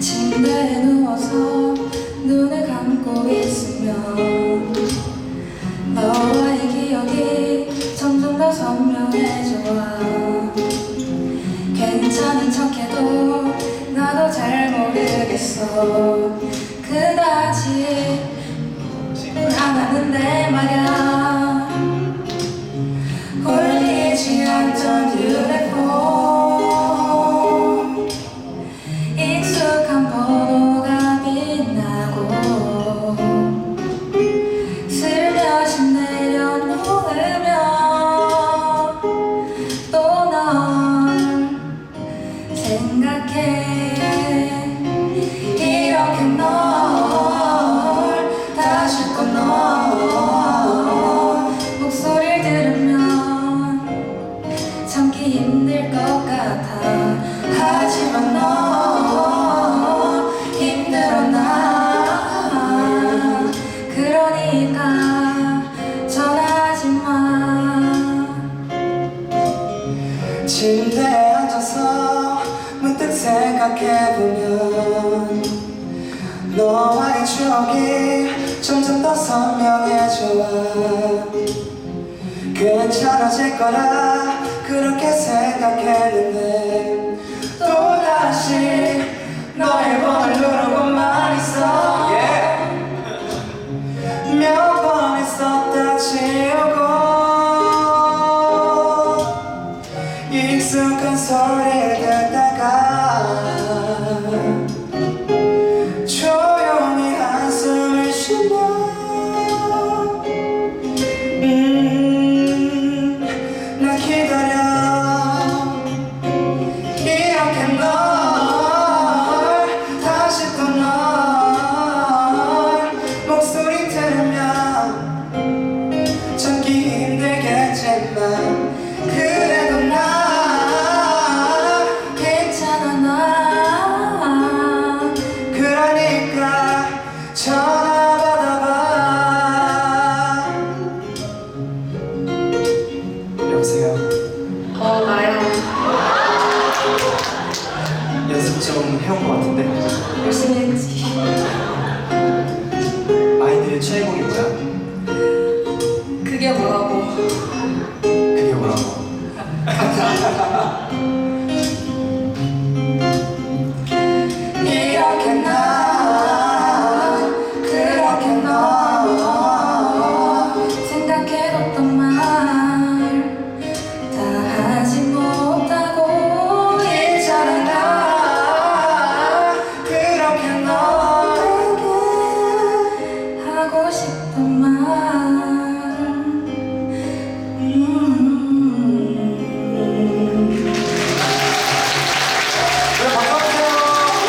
침대에 누워서 눈을 감고 있으면 너와의 기억이 점점 더 선명해져와. 괜찮은 척해도 나도 잘 모르겠어. 그다지 불안하는데 말야 생각해. 이렇게 널 다시 또너 목소리를 들으면 참기 힘들 것 같아. 하지만 너 힘들어 나? 그러니까 전화하지 마. 침대에 앉아서 생각해보면 너와의 추억이 점점 더 선명해져와 괜찮아질 거라 그렇게 생각했는데 또다시 너의 번호를 누르고만 있어. 몇번 했었다 지우고 익숙한 소리 아이들의 최애곡이 뭐야? 그게 뭐라고? 그게 뭐라고?